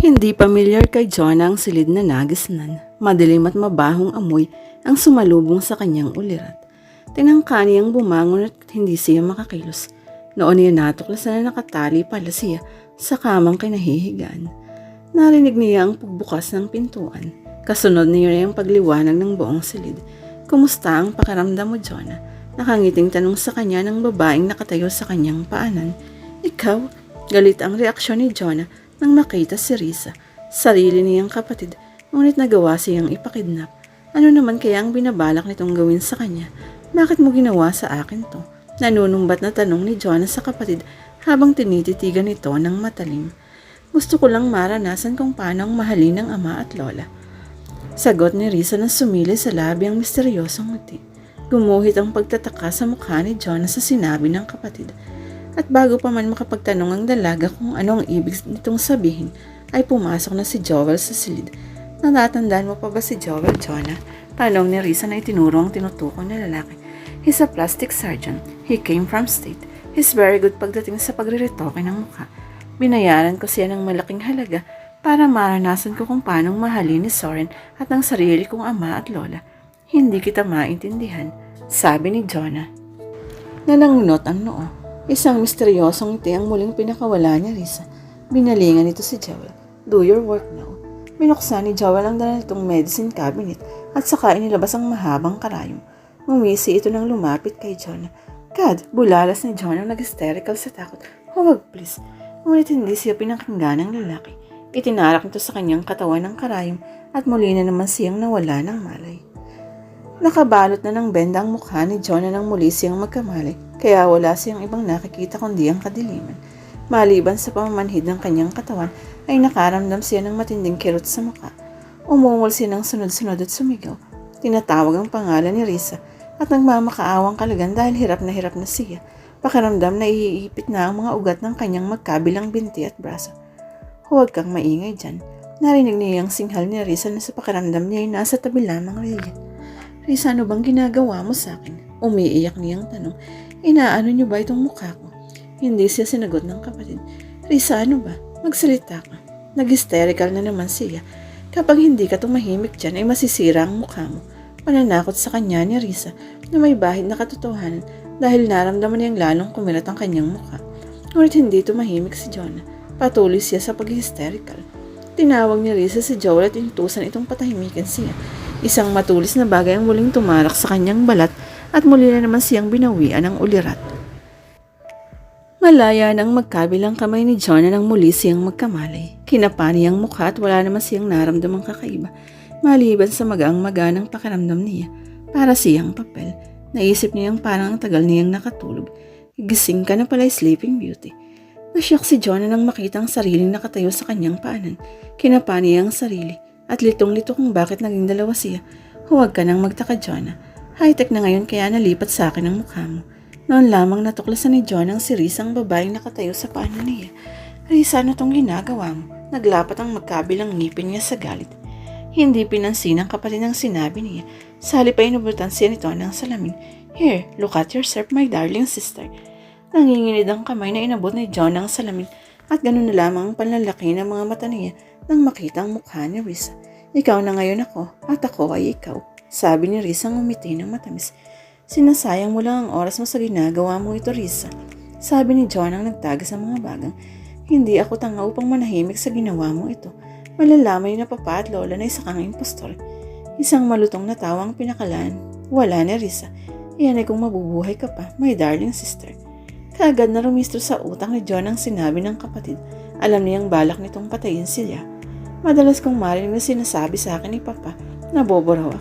Hindi pamilyar kay Jonah ang silid na nagisnan. Madilim at mabahong amoy ang sumalubong sa kanyang ulirat. Tinangka niyang bumangon at hindi siya makakilos. Noon niya natuklasan na nakatali pala siya sa kamang kinahihigaan. Narinig niya ang pagbukas ng pintuan. Kasunod niya yung pagliwanag ng buong silid. Kumusta ang pakaramdam mo, Jonah? Nakangiting tanong sa kanya ng babaeng nakatayo sa kanyang paanan. Ikaw? Galit ang reaksyon ni Jonah nang makita si Risa. Sarili niyang kapatid, ngunit nagawa siyang ipakidnap. Ano naman kaya ang binabalak nitong gawin sa kanya? Bakit mo ginawa sa akin to? Nanunumbat na tanong ni Jonah sa kapatid habang tinititigan ito ng matalim. Gusto ko lang maranasan kung paano ang mahalin ng ama at lola. Sagot ni Risa na sumili sa labi ang misteryosong ngiti. Gumuhit ang pagtataka sa mukha ni Jonah sa sinabi ng kapatid. At bago pa man makapagtanong ang dalaga kung ano ang ibig nitong sabihin, ay pumasok na si Joel sa silid. Natatandaan mo pa ba si Joel, Jonah? Tanong ni Risa na itinuro ang tinutukoy na lalaki. He's a plastic surgeon. He came from state. He's very good pagdating sa pagriretoke ng mukha. Binayaran ko siya ng malaking halaga para maranasan ko kung paanong mahalin ni Soren at ang sarili kong ama at lola. Hindi kita maintindihan, sabi ni Jonah. Nanangunot ang noo. Isang misteryosong ngiti ang muling pinakawala niya, Risa. Binalingan nito si Joel. Do your work now. Binuksan ni Joel ang dala nitong medicine cabinet at saka inilabas ang mahabang karayom. Umisi ito nang lumapit kay Jonah. God, bulalas ni Jonah nag-hysterical sa takot. Huwag please. Ngunit hindi siya pinakinggan ng lalaki. Itinarak nito sa kanyang katawan ng karayom at muli na naman siyang nawala ng malay. Nakabalot na ng benda mukha ni Jonah nang muli siyang magkamali, kaya wala siyang ibang nakikita kundi ang kadiliman. Maliban sa pamamanhid ng kanyang katawan, ay nakaramdam siya ng matinding kirot sa mukha. Umungol siya ng sunod-sunod at sumigaw. Tinatawag ang pangalan ni Risa at nagmamakaawang kalagan dahil hirap na hirap na siya. Pakiramdam na iiipit na ang mga ugat ng kanyang magkabilang binti at braso. Huwag kang maingay dyan. Narinig niya ang singhal ni Risa na sa pakiramdam niya ay nasa tabi lamang Rhea. Risa, ano bang ginagawa mo sa akin? Umiiyak niyang tanong. Inaano niyo ba itong mukha ko? Hindi siya sinagot ng kapatid. Risa, ano ba? Magsalita ka. Nag-hysterical na naman siya. Kapag hindi ka tumahimik dyan ay masisira ang mukha mo. Pananakot sa kanya ni Risa na may bahid na katotohanan dahil naramdaman niyang lalong kumilat ang kanyang mukha. Ngunit hindi tumahimik si Jonah. Patuloy siya sa pag-hysterical. Tinawag ni Risa si Joel at inutusan itong patahimikin siya. Isang matulis na bagay ang muling tumarak sa kanyang balat at muli na naman siyang binawian ng ulirat. Malaya nang magkabilang kamay ni Jonah nang muli siyang magkamalay. Kinapani ang mukha at wala naman siyang naramdamang kakaiba. Maliban sa magaang-maganang pakiramdam niya para siyang papel. Naisip niyang parang ang tagal niyang nakatulog. Gising ka na pala Sleeping Beauty. Nasyak si Jonah nang makita ang sariling nakatayo sa kanyang paanan. Kinapani ang sarili at litong-lito kung bakit naging dalawa siya. Huwag ka nang magtaka, Jonah. High-tech na ngayon kaya nalipat sa akin ang mukha mo. Noon lamang natuklasan ni John ang si Risa ang babaeng nakatayo sa paanan niya. Risa, ano tong ginagawa mo? Naglapat ang magkabilang ngipin niya sa galit. Hindi pinansin ang kapatid ng sinabi niya. Sa halip ay inubutan siya nito ng salamin. Here, look at yourself, my darling sister. Nanginginid ang kamay na inabot ni John ng salamin at ganun na lamang ang panlalaki ng mga mata niya nang makita ang mukha ni Risa. Ikaw na ngayon ako at ako ay ikaw. Sabi ni Risa ang umiti ng matamis. Sinasayang mo lang ang oras mo sa ginagawa mo ito, Risa. Sabi ni John ang nagtaga sa mga bagang. Hindi ako tanga upang manahimik sa ginawa mo ito. Malalaman na papa at lola na isa kang impostor. Isang malutong na tawang pinakalan. Wala ni Risa. Iyan ay kung mabubuhay ka pa, my darling sister. Kaagad na rumistro sa utak ni John ang sinabi ng kapatid. Alam niyang balak nitong patayin siya. Madalas kong marinig na sinasabi sa akin ni Papa na bobo ako.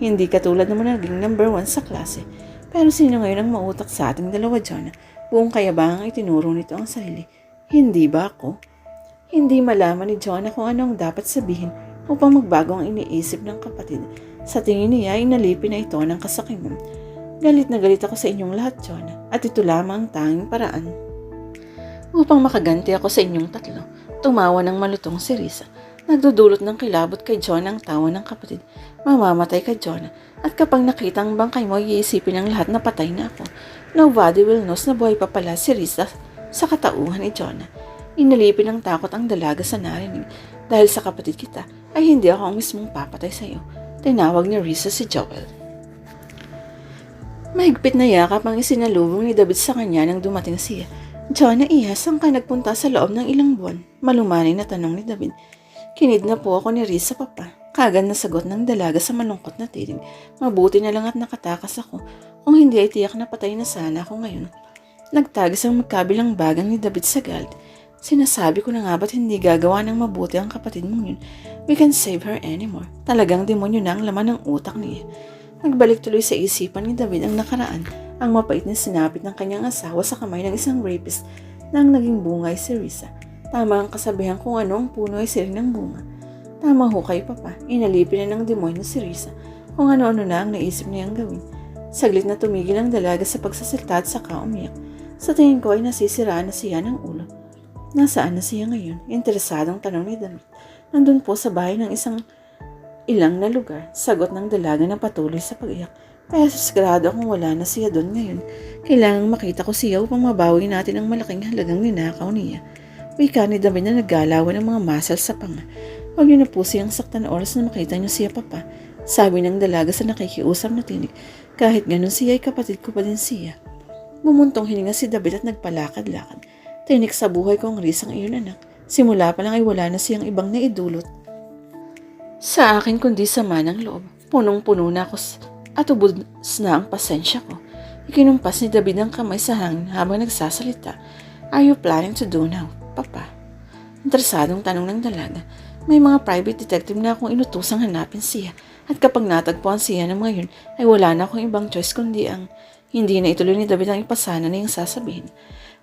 Hindi katulad naman naging number one sa klase. Pero sino ngayon ang mautak sa ating dalawa, John? Buong kayabangang itinuro nito ang sarili. Hindi ba ako? Hindi malaman ni John kung ano ang dapat sabihin upang magbago ang iniisip ng kapatid. Sa tingin niya ay nalipin na ito ng kasakiman. Galit na galit ako sa inyong lahat, John, at ito lamang ang tanging paraan. Upang makaganti ako sa inyong tatlo, tumawa ng malutong si Risa. Nagdudulot ng kilabot kay John ang tawa ng kapatid. Mamamatay ka, John. At kapag nakita ang bangkay mo, iisipin ng lahat na patay na ako. Nobody will knows na buhay pa pala si Risa sa katauhan ni John. Inalipin ng takot ang dalaga sa narinig. Dahil sa kapatid kita, ay hindi ako ang mismong papatay sa iyo. Tinawag ni Risa si Joel. Mahigpit na yakap ang isinalubong ni David sa kanya nang dumating siya. John, iya, saan ka nagpunta sa loob ng ilang buwan? Malumanay na tanong ni David. Kinid na po ako ni Risa, papa. Kagad na sagot ng dalaga sa malungkot na tinig. Mabuti na lang at nakatakas ako. Kung hindi ay tiyak na patay na sana ako ngayon. Nagtagis ang magkabilang bagang ni David sa galit. Sinasabi ko na nga ba't hindi gagawa ng mabuti ang kapatid mong yun? We can save her anymore. Talagang demonyo na ang laman ng utak niya. Nagbalik tuloy sa isipan ni David ang nakaraan, ang mapait na sinapit ng kanyang asawa sa kamay ng isang rapist na ang naging bunga ay si Risa. Tama ang kasabihan kung ano ang puno ay siring ng bunga. Tama ho kayo, Papa. Inalipin na ng demonyo si Risa kung ano-ano na ang naisip niyang gawin. Saglit na tumigil ang dalaga sa pagsasalita at saka umiyak. Sa tingin ko ay nasisiraan na siya ng ulo. Nasaan na siya ngayon? Interesadong tanong ni David. Nandun po sa bahay ng isang ilang na lugar. Sagot ng dalaga na patuloy sa pag-iyak. Kaya sigurado akong wala na siya doon ngayon. Kailangang makita ko siya upang mabawi natin ang malaking halagang ninakaw niya. Wika ni David na naggalawan ng mga muscle sa panga. Huwag niyo na po siyang saktan oras na makita niyo siya, Papa. Sabi ng dalaga sa nakikiusap na tinig. Kahit ganun siya ay kapatid ko pa din siya. Bumuntong hininga si David at nagpalakad-lakad. Tinik sa buhay ko ang risang iyon anak. Simula pa lang ay wala na siyang ibang naidulot. Sa akin kundi sama ng loob. Punong-puno na ako at ubod na ang pasensya ko. Ikinumpas ni David ang kamay sa hangin habang nagsasalita. Are you planning to do now, Papa? Interesadong tanong ng dalaga. May mga private detective na akong inutusang hanapin siya at kapag natagpuan siya ng mga yun ay wala na akong ibang choice kundi ang hindi na ituloy ni David ang ipasana na yung sasabihin.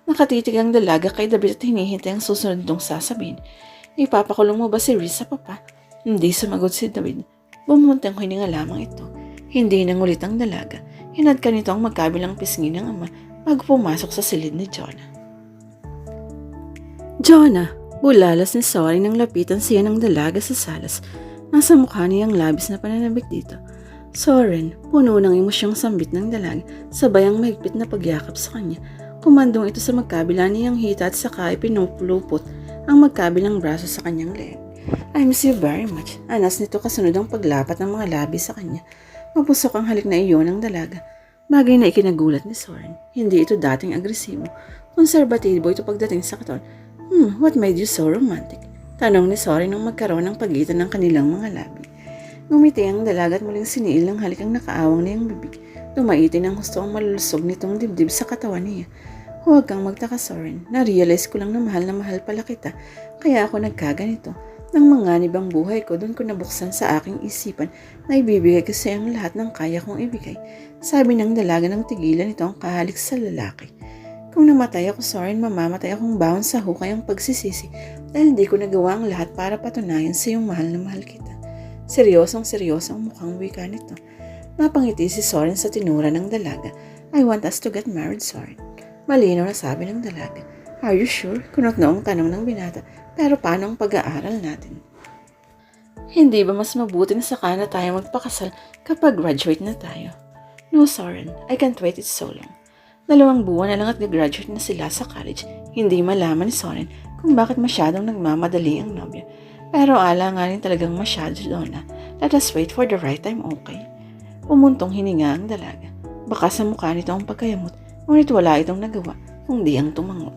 Nakatitig ang dalaga kay David at hinihintay ang susunod nitong sasabihin. Ipapakulong mo ba si Risa, Papa? Hindi sumagot si David. Bumuntang hininga lamang ito. Hindi nangulit ang dalaga. Hinad ka nito ang magkabilang pisngi ng ama bago pumasok sa silid ni Jonah. Jonah! Bulalas ni Sorry nang lapitan siya ng dalaga sa salas. Nasa mukha niya ang labis na pananabik dito. Soren, puno ng emosyong sambit ng dalaga, sabay ang mahigpit na pagyakap sa kanya. Kumandong ito sa magkabila niyang hita at saka ipinupulupot ang magkabilang braso sa kanyang leeg. I miss you very much. Anas nito kasunod ang paglapat ng mga labi sa kanya. Mapusok ang halik na iyon ng dalaga. Bagay na ikinagulat ni Soren. Hindi ito dating agresibo. Konserbatibo ito pagdating sa katawan. Hmm, what made you so romantic? Tanong ni Soren nang magkaroon ng pagitan ng kanilang mga labi. Ngumiti ang dalaga at muling siniil ng halik ang nakaawang niyang bibig. Dumaitin ang gusto ang malulusog nitong dibdib sa katawan niya. Huwag kang magtaka, Soren. Na-realize ko lang na mahal na mahal pala kita. Kaya ako nagkaganito. Nang manganib ang buhay ko, doon ko nabuksan sa aking isipan na ibibigay ko sa ang lahat ng kaya kong ibigay. Sabi ng dalaga ng tigilan ito ang kahalik sa lalaki. Kung namatay ako, Soren, mamamatay akong baon sa hukay ang pagsisisi dahil hindi ko nagawa ang lahat para patunayan sa iyong mahal na mahal kita. Seryosong seryosong mukhang wika nito. Napangiti si Soren sa tinura ng dalaga. I want us to get married, Soren. Malinaw na sabi ng dalaga. Are you sure? Kunot noong tanong ng binata. Pero paano ang pag-aaral natin? Hindi ba mas mabuti na saka na tayo magpakasal kapag graduate na tayo? No, Soren. I can't wait it so long. Dalawang buwan na lang at graduate na sila sa college. Hindi malaman ni Soren kung bakit masyadong nagmamadali ang nobya. Pero ala nga rin talagang masyado doon na. Let us wait for the right time, okay? Umuntong hininga ang dalaga. Baka sa mukha nito ang pagkayamot, ngunit wala itong nagawa, kundi ang tumango.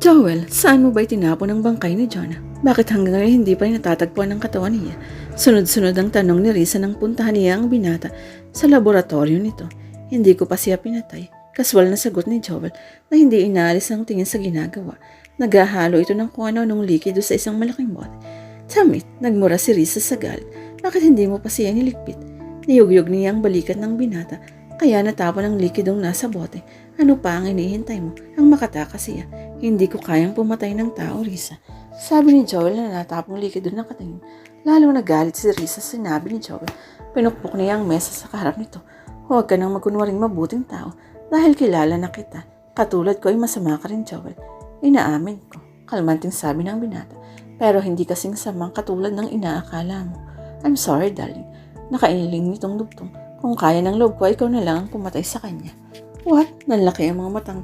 Joel, saan mo ba itinapon ang bangkay ni Jonah? Bakit hanggang ngayon hindi pa natatagpuan ang katawan niya? Sunod-sunod ang tanong ni Risa nang puntahan niya ang binata sa laboratorio nito. Hindi ko pa siya pinatay. Kaswal na sagot ni Joel na hindi inaalis ang tingin sa ginagawa. Naghahalo ito ng kung ano-anong likido sa isang malaking bote. Tamit, nagmura si Risa sa galit. Bakit hindi mo pa siya niligpit? Niyugyog niya ang balikat ng binata kaya natapon ang likidong nasa bote. Ano pa ang inihintay mo? Ang makatakas siya. Hindi ko kayang pumatay ng tao, Risa. Sabi ni Joel na natapong likido ng katingin. Lalong nagalit si Risa sa sinabi ni Joel. Pinukpok niya ang mesa sa kaharap nito. Huwag ka nang magkunwaring mabuting tao dahil kilala na kita. Katulad ko ay masama ka rin, Joel. Inaamin ko. Kalmanting sabi ng binata. Pero hindi kasing samang katulad ng inaakala mo. I'm sorry, darling. Nakainiling nitong dugtong. Kung kaya ng loob ko, ikaw na lang ang pumatay sa kanya. What? Nanlaki ang mga matang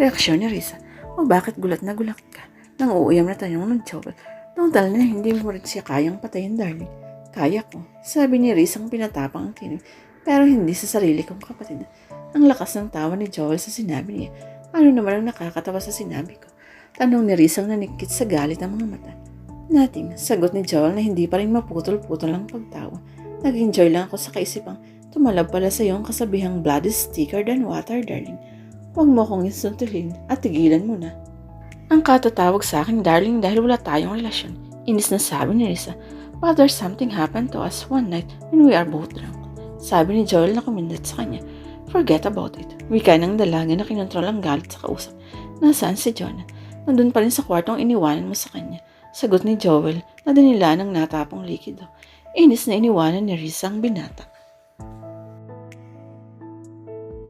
reaksyon ni Risa. O bakit gulat na gulat ka? Nang uuyam na tanong ng Joel. Total na hindi mo rin siya kayang patayin, darling. Kaya ko. Sabi ni Riz ang pinatapang ang tinig. Pero hindi sa sarili kong kapatid. Ang lakas ng tawa ni Joel sa sinabi niya. Ano naman ang nakakatawa sa sinabi ko? Tanong ni Riz ang nanikit sa galit ng mga mata. Nothing. Sagot ni Joel na hindi pa rin maputol-putol ang pagtawa. Nag-enjoy lang ako sa kaisipang tumalab pala sa iyong kasabihang blood is thicker than water, darling. Huwag mo akong insuntuhin at tigilan mo na. Ang katatawag sa akin, darling, dahil wala tayong relasyon. Inis na sabi ni Risa, there's something happened to us one night when we are both drunk. Sabi ni Joel na kumindat sa kanya, forget about it. Wika ng dalaga na kinontrol ang galit sa kausap. Nasaan si Jonah? Nandun pa rin sa kwartong iniwanan mo sa kanya. Sagot ni Joel na danila ng natapong likido. Inis na iniwanan ni Risa ang binata.